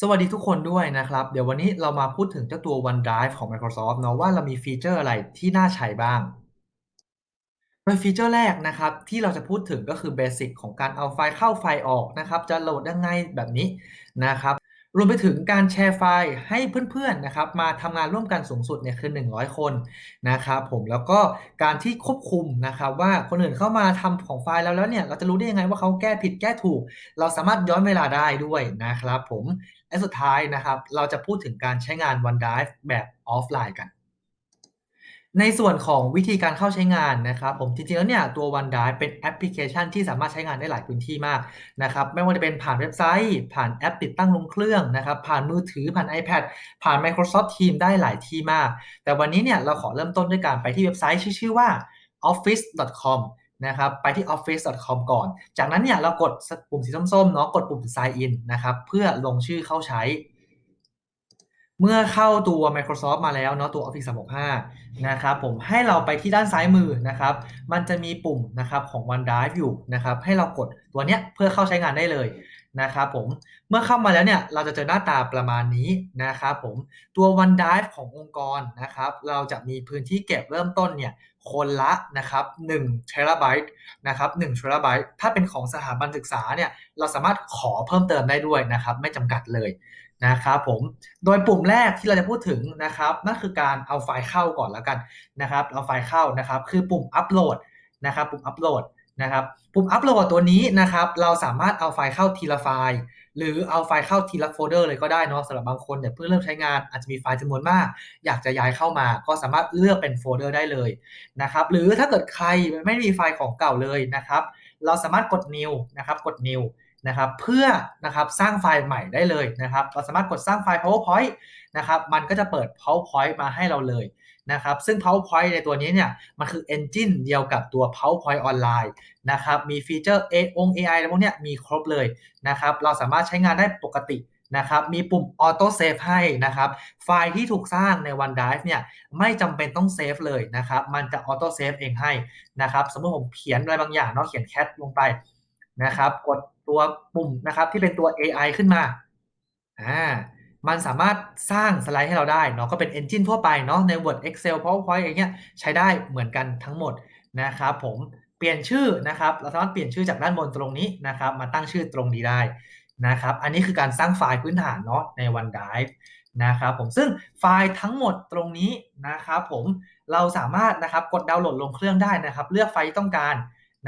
สวัสดีทุกคนด้วยนะครับ เดี๋ยววันนี้เรามาพูดถึงเจ้าตัว OneDrive ของ Microsoft เนาะว่าเรามีฟีเจอร์อะไรที่น่าใช้บ้าง โดยฟีเจอร์แรกนะครับ ที่เราจะพูดถึงก็คือเบสิกของการเอาไฟล์เข้าไฟล์ออกนะครับ จะโหลดยังไงแบบนี้นะครับ รวมไปถึงการแชร์ไฟล์ให้เพื่อนๆนะครับมาทำงานร่วมกันสูงสุดเนี่ยคือ 100 คนนะครับผมแล้วก็การที่ควบคุมนะครับว่าคนอื่นเข้ามาทำของไฟล์แล้วแล้วเนี่ยเราจะรู้ได้ยังไงว่าเขาแก้ผิดแก้ถูก เราสามารถย้อนเวลาได้ด้วยนะครับผมและสุดท้ายนะครับเราจะพูดถึงการใช้งาน OneDrive แบบออฟไลน์กัน ในส่วนของวิธีการเข้าใช้งานนะครับผม จริง ๆ แล้วเนี่ยตัว OneDrive เป็นแอปพลิเคชันที่สามารถใช้งานได้หลายพื้นที่มากนะครับไม่ว่าจะเป็นผ่านเว็บไซต์ ผ่านแอปติดตั้งลงเครื่องนะครับผ่านมือถือผ่าน iPad ผ่าน Microsoft Teams ได้หลายที่มาก แต่วันนี้เนี่ยเราขอเริ่มต้นด้วยการไปที่เว็บไซต์ชื่อว่า office.com นะครับไปที่ office.com ก่อน จากนั้นเนี่ยเรากดปุ่มสีส้มๆเนาะกดปุ่ม sign in นะครับเพื่อลงชื่อเข้าใช้ เมื่อเข้าตัว Microsoft มาแล้วเนาะตัว Office 365 นะครับผมให้เราไปที่ด้านซ้ายมือนะครับ มันจะมีปุ่มนะครับของ OneDrive อยู่นะครับให้เรากดตัวเนี้ยเพื่อเข้าใช้งานได้เลยนะครับผมเมื่อเข้ามาแล้วเนี่ยเราจะเจอหน้าตาประมาณนี้นะครับผมตัว OneDrive ขององค์กรนะครับ เราจะมีพื้นที่เก็บเริ่มต้นเนี่ย คนละนะครับ1 t b นะครับ1 t b ถ้าเป็นของสถาบันศึกษาเนี่ยเราสามารถขอเพิ่มเติมได้ด้วยนะครับไม่จำกัดเลยนะครับผมโดยปุ่มแรกที่เราจะพูดถึงนะครับนั่นคือการเอาไฟล์เข้าก่อนแล้วกันนะครับเอาไฟล์เข้านะครับคือปุ่มอัปโหลดนะครับปุ่มอัปโหลดนะครับปุ่มอัปโหลดตัวนี้นะครับเราสามารถเอาไฟล์เข้าทีละไฟล์ หรือเอาไฟล์เข้าทีละโฟลเดอร์เลยก็ได้เนาะสำหรับบางคนเนี่ยเพิ่งเริ่มใช้งานอาจจะมีไฟล์จำนวนมาก อยากจะย้ายเข้ามาก็สามารถเลือกเป็นโฟลเดอร์ได้เลยนะครับหรือถ้าเกิดใครไม่มีไฟล์ของเก่าเลยนะครับ เราสามารถกด new นะครับกด new นะครับเพื่อนะครับสร้างไฟล์ใหม่ได้เลยนะครับ เราสามารถกดสร้างไฟล์ powerpoint นะครับมันก็จะเปิด powerpoint มาให้เราเลย นะครับซึ่ง powerpoint ในตัวนี้เนี่ยมันคือ engine เดียวกับตัว powerpoint ออนไลน์นะครับมีฟีเจอร์ A อง AI อะไรพวกนี้มีครบเลยนะครับเราสามารถใช้งานได้ปกตินะครับมีปุ่ม auto save ให้นะครับไฟล์ที่ถูกสร้างใน OneDrive เนี่ยไม่จำเป็นต้องเซฟเลยนะครับมันจะ auto save เองให้นะครับสมมติผมเขียนอะไรบางอย่างเนาะเขียน cat ลงไปนะครับกดตัวปุ่มนะครับที่เป็นตัว AI ขึ้นมาอ่า มันสามารถสร้างสไลด์ให้เราได้เนาะก็เป็น Engine ทั่วไปเนาะใน Word Excel PowerPoint อย่างเงี้ยใช้ได้เหมือนกันทั้งหมดนะครับผมเปลี่ยนชื่อนะครับเราสามารถเปลี่ยนชื่อจากด้านบนตรงนี้นะครับมาตั้งชื่อตรงนี้ได้นะครับอันนี้คือการสร้างไฟล์พื้นฐานเนาะใน OneDrive นะครับผมซึ่งไฟล์ทั้งหมดตรงนี้นะครับผมเราสามารถนะครับกดดาวน์โหลดลงเครื่องได้นะครับ เลือกไฟล์ที่ต้องการ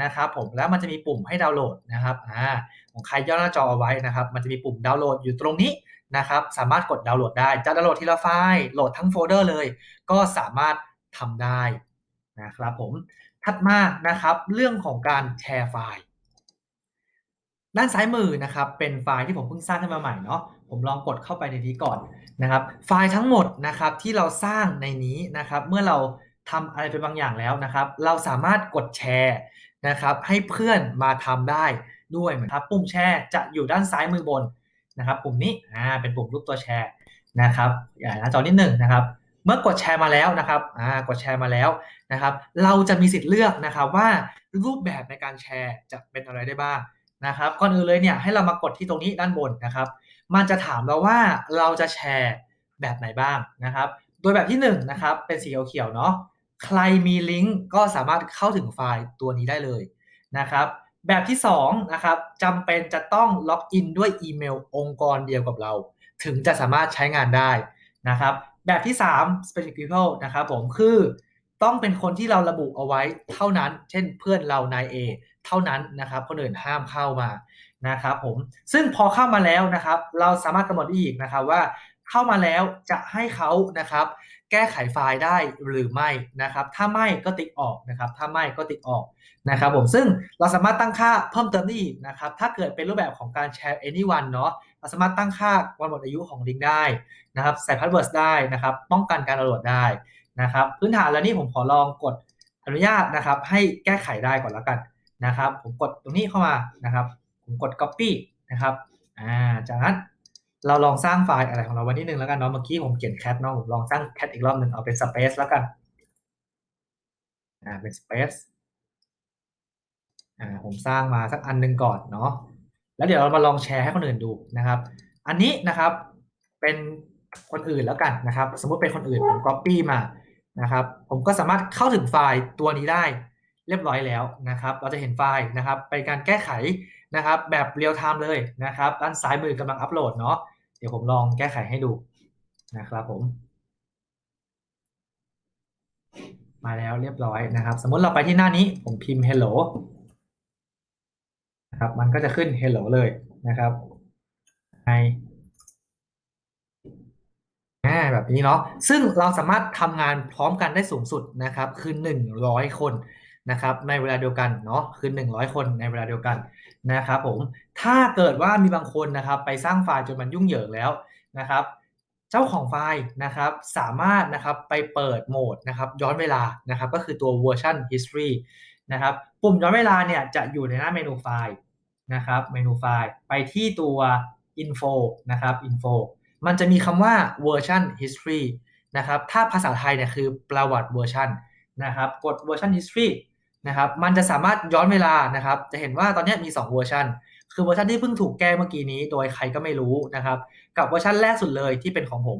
นะครับผมแล้วมันจะมีปุ่มให้ดาวน์โหลดนะครับอ่าของใครย่อหน้าจอเอาไว้นะครับ มันจะมีปุ่มดาวน์โหลดอยู่ตรงนี้ นะครับสามารถกดดาวน์โหลดได้จะดาวน์โหลดทีละไฟล์โหลดทั้งโฟลเดอร์เลย ก็สามารถทำได้นะครับผมถัดมานะครับเรื่องของการแชร์ไฟล์ด้านซ้ายมือนะครับเป็นไฟล์ที่ผมเพิ่งสร้างขึ้นมาใหม่เนาะผมลองกดเข้าไปในนี้ก่อนนะครับ ไฟล์ทั้งหมดนะครับที่เราสร้างในนี้นะครับ เมื่อเราทำอะไรไปบางอย่างแล้วนะครับ เราสามารถกดแชร์นะครับ ให้เพื่อนมาทำได้ด้วยนะครับ ปุ่มแชร์จะอยู่ด้านซ้ายมือบน นะครับปุ่มนี้อ่าเป็นปุ่มรูปตัวแชร์นะครับอย่าหน้าจอนิดหนึ่งนะครับ เมื่อกดแชร์มาแล้วนะครับอ่ากดแชร์มาแล้วนะครับ เราจะมีสิทธิ์เลือกนะครับว่ารูปแบบในการแชร์จะเป็นอะไรได้บ้างนะครับก่อนอื่นเลยเนี่ยให้เรามากดที่ตรงนี้ด้านบนนะครับ มันจะถามเราว่าเราจะแชร์แบบไหนบ้างนะครับ โดยแบบที่1นนะครับเป็นสีเขียวๆเนาะใครมีลิงก์ก็สามารถเข้าถึงไฟล์ตัวนี้ได้เลยนะครับ แบบที่2นะครับจำเป็นจะต้องล็อกอินด้วยอีเมลองค์กรเดียวกับเรา ถึงจะสามารถใช้งานได้นะครับ แบบที่ 3 specific people นะครับผมคือต้องเป็นคนที่เราระบุเอาไว้เท่านั้น เช่นเพื่อนเรานาย A เท่านั้นนะครับ คนอื่นห้ามเข้ามานะครับผมซึ่งพอเข้ามาแล้วนะครับ เราสามารถกำหนดอีกนะครับว่า เข้ามาแล้วจะให้เขานะครับ แก้ไขไฟล์ได้หรือไม่นะครับ ถ้าไม่ก็ติ๊กออกนะครับ ถ้าไม่ก็ติ๊กออกนะครับ ผมซึ่งเราสามารถตั้งค่าเพิ่มเติมได้อีกนะครับ ถ้าเกิดเป็นรูปแบบของการแชร์ anyone เนาะเราสามารถตั้งค่าวันหมดอายุของลิงก์ได้นะครับใส่พาสเวิร์ดได้นะครับ ป้องกันการดาวน์โหลดได้นะครับ พื้นฐานแล้วนี่ผมขอลองกดอนุญาตนะครับ ให้แก้ไขได้ก่อนแล้วกันนะครับ ผมกดตรงนี้เข้ามานะครับ ผมกด copy นะครับอ่าจากนั้น เราลองสร้างไฟล์อะไรของเราไว้นิดนึงแล้วกันเนาะเมื่อกี้ผมเขียน cat เนาะผมลองสร้าง cat อีกรอบหนึ่งเอาเป็น space แล้วกันอ่าเป็น space อ่าผมสร้างมาสักอันหนึ่งก่อนเนาะแล้วเดี๋ยวเรามาลองแชร์ให้คนอื่นดูนะครับ อันนี้นะครับเป็นคนอื่นแล้วกันนะครับ สมมุติเป็นคนอื่นผม Copy มานะครับ ผมก็สามารถเข้าถึงไฟล์ตัวนี้ได้เรียบร้อยแล้วนะครับ เราจะเห็นไฟล์นะครับเป็นการแก้ไข นะครับแบบเรียลไทม์เลยนะครับด้านซ้ายมือกำลังอัปโหลดเนาะเดี๋ยวผมลองแก้ไขให้ดูนะครับผม มาแล้วเรียบร้อยนะครับ สมมติเราไปที่หน้านี้ผมพิมพ์ hello นะครับมันก็จะขึ้น hello เลยนะครับในแบบนี้เนาะซึ่งเราสามารถทำงานพร้อมกันได้สูงสุดนะครับ คือ 100 คน นะครับในเวลาเดียวกันเนาะคือ 100 คนในเวลาเดียวกันนะครับผมถ้าเกิดว่ามีบางคนนะครับไปสร้างไฟล์จนมันยุ่งเหยิงแล้วนะครับ เจ้าของไฟล์นะครับสามารถนะครับไปเปิดโหมดนะครับย้อนเวลานะครับก็คือตัว version history นะครับปุ่มย้อนเวลาเนี่ยจะอยู่ในหน้าเมนูไฟล์นะครับเมนูไฟล์ไปที่ตัว info นะครับ info มันจะมีคำว่า version history นะครับถ้าภาษาไทยเนี่ยคือประวัติเวอร์ชันนะครับกด version history นะครับมันจะสามารถย้อนเวลานะครับ จะเห็นว่าตอนนี้มี 2 เวอร์ชันคือเวอร์ชันที่เพิ่งถูกแก้เมื่อกี้นี้ โดยใครก็ไม่รู้นะครับ กับเวอร์ชันแรกสุดเลยที่เป็นของผม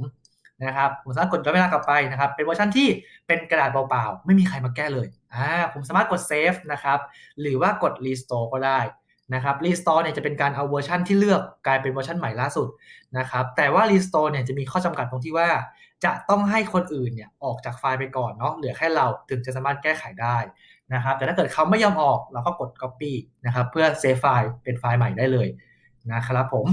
นะครับผมสามารถกดย้อนเวลากลับไปนะครับ เป็นเวอร์ชันที่เป็นกระดาษเปล่าๆ ไม่มีใครมาแก้เลยอ่าผมสามารถกดเซฟนะครับหรือว่ากด restore ก็ได้นะครับ restore เนี่ยจะเป็นการเอาเวอร์ชันที่เลือกกลายเป็นเวอร์ชันใหม่ล่าสุดนะครับแต่ว่า restore เนี่ยจะมีข้อจำกัดตรงที่ว่าจะต้องให้คนอื่นเนี่ยออกจากไฟล์ไปก่อนเนาะเหลือแค่เราถึงจะสามารถแก้ไขได้ นะครับ แต่ถ้าเกิดเขาไม่ยอมออกเราก็กด copy นะครับ เพื่อเซฟไฟล์เป็นไฟล์ใหม่ได้เลยนะครับผม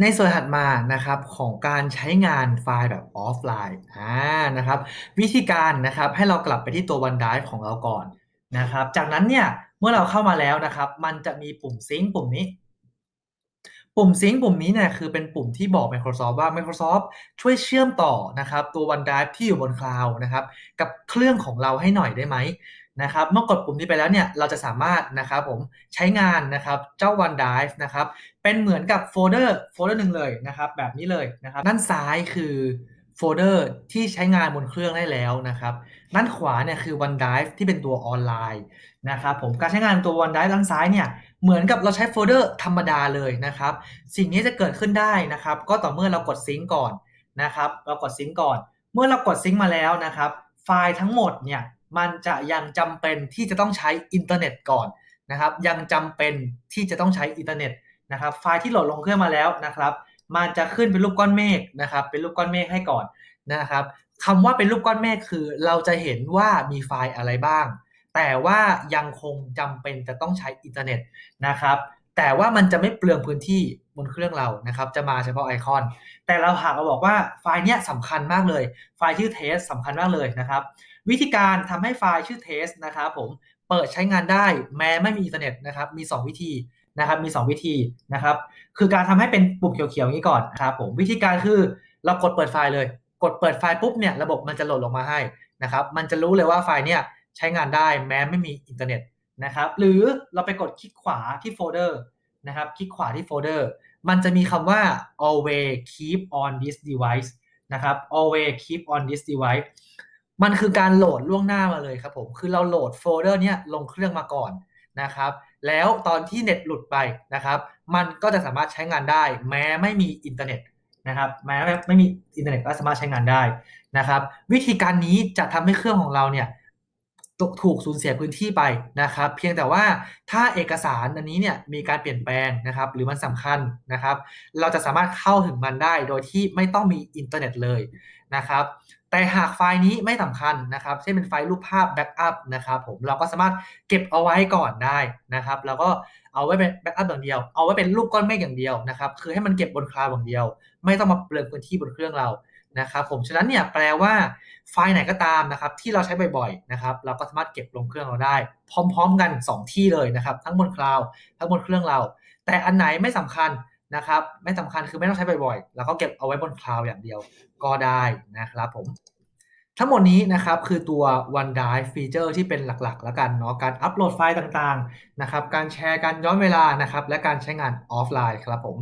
ในส่วนถัดมานะครับของการใช้งานไฟล์แบบออฟไลน์อ่านะครับ วิธีการนะครับให้เรากลับไปที่ตัว OneDrive ของเราก่อนนะครับ จากนั้นเนี่ยเมื่อเราเข้ามาแล้วนะครับ มันจะมีปุ่มซิงค์ปุ่มนี้ ปุ่มซิงค์ปุ่มนี้เนี่ยคือเป็นปุ่มที่บอก Microsoft ว่า Microsoft ช่วยเชื่อมต่อนะครับตัว OneDrive ที่อยู่บนคลาวด์นะครับกับเครื่องของเราให้หน่อยได้ไหมนะครับเมื่อกดปุ่มนี้ไปแล้วเนี่ยเราจะสามารถนะครับผมใช้งานนะครับเจ้า OneDrive นะครับเป็นเหมือนกับโฟลเดอร์โฟลเดอร์หนึ่งเลยนะครับแบบนี้เลยนะครับด้านซ้ายคือ โฟลเดอร์ที่ใช้งานบนเครื่องได้แล้วนะครับด้านขวาเนี่ยคือ OneDrive ที่เป็นตัวออนไลน์นะครับผมการใช้งานตัว OneDrive ด้านซ้ายเนี่ยเหมือนกับเราใช้โฟลเดอร์ธรรมดาเลยนะครับ สิ่งนี้จะเกิดขึ้นได้นะครับ ก็ต่อเมื่อเรากดซิงก์ก่อนนะครับ เรากดซิงก์ก่อน เมื่อเรากดซิงก์มาแล้วนะครับ ไฟล์ทั้งหมดเนี่ยมันจะยังจำเป็นที่จะต้องใช้อินเทอร์เน็ตก่อนนะครับ ยังจำเป็นที่จะต้องใช้อินเทอร์เน็ตนะครับ ไฟล์ที่โหลดลงเครื่องมาแล้วนะครับ มันจะขึ้นเป็นรูปก้อนเมฆนะครับ เป็นรูปก้อนเมฆให้ก่อนนะครับคำว่าเป็นรูปก้อนเมฆคือ เราจะเห็นว่ามีไฟล์อะไรบ้าง แต่ว่ายังคงจำเป็นจะต้องใช้อินเทอร์เน็ตนะครับ แต่ว่ามันจะไม่เปลืองพื้นที่บนเครื่องเรานะครับ จะมาเฉพาะไอคอน แต่เราหากเราบอกว่าไฟล์เนี้ยสำคัญมากเลย ไฟล์ชื่อเทสสำคัญมากเลยนะครับ วิธีการทำให้ไฟล์ชื่อเทสนะครับผมเปิดใช้งานได้แม้ไม่มีอินเทอร์เน็ตนะครับ มี 2 วิธี นะครับมี 2 วิธีนะครับคือการทำให้เป็นปุ่มเขียวๆนี้ก่อนนะครับผมวิธีการคือเรากดเปิดไฟล์เลย กดเปิดไฟล์ปุ๊บเนี่ยระบบมันจะโหลดลงมาให้นะครับมันจะรู้เลยว่าไฟล์เนี่ยใช้งานได้แม้ไม่มีอินเทอร์เน็ตนะครับหรือเราไปกดคลิกขวาที่โฟลเดอร์นะครับคลิกขวาที่โฟลเดอร์มันจะมีคำว่า always keep on this device นะครับ always keep on this device มันคือการโหลดล่วงหน้ามาเลยครับผม คือเราโหลดโฟลเดอร์เนี้ยลงเครื่องมาก่อน นะครับ แล้วตอนที่เน็ตหลุดไปนะครับ มันก็จะสามารถใช้งานได้ แม้ไม่มีอินเทอร์เน็ตนะครับ แม้ไม่มีอินเทอร์เน็ตก็สามารถใช้งานได้นะครับ วิธีการนี้จะทำให้เครื่องของเราเนี่ยถูกสูญเสียพื้นที่ไปนะครับ เพียงแต่ว่าถ้าเอกสารอันนี้เนี่ยมีการเปลี่ยนแปลงนะครับ หรือมันสำคัญนะครับ เราจะสามารถเข้าถึงมันได้โดยที่ไม่ต้องมีอินเทอร์เน็ตเลยนะครับ แต่หากไฟล์นี้ไม่สำคัญนะครับเช่นเป็นไฟล์รูปภาพแบ็กอัพนะครับผมเราก็สามารถเก็บเอาไว้ก่อนได้นะครับแล้วก็เอาไว้เป็นแบ็กอัพอย่างเดียว เอาไว้เป็นรูปก้อนเมฆอย่างเดียวนะครับคือให้มันเก็บบนคลาวด์อย่างเดียว ไม่ต้องมาเปลืองพื้นที่บนเครื่องเรานะครับผมฉะนั้นเนี่ยแปลว่าไฟล์ไหนก็ตามนะครับที่เราใช้บ่อยๆนะครับเราก็สามารถเก็บลงเครื่องเราได้ พร้อม ๆ กัน 2 ที่เลยนะครับทั้งบนคลาวด์ทั้งบนเครื่องเรา แต่อันไหนไม่สำคัญ นะครับ ไม่สำคัญคือไม่ต้องใช้บ่อยๆ แล้วก็เก็บเอาไว้บนคลาวด์อย่างเดียวก็ได้นะครับผม ทั้งหมดนี้นะครับคือตัว OneDrive ฟีเจอร์ที่เป็นหลักๆ แล้วกันเนาะการอัปโหลดไฟล์ต่างๆนะครับการแชร์การย้อนเวลานะครับและการใช้งานออฟไลน์ครับผม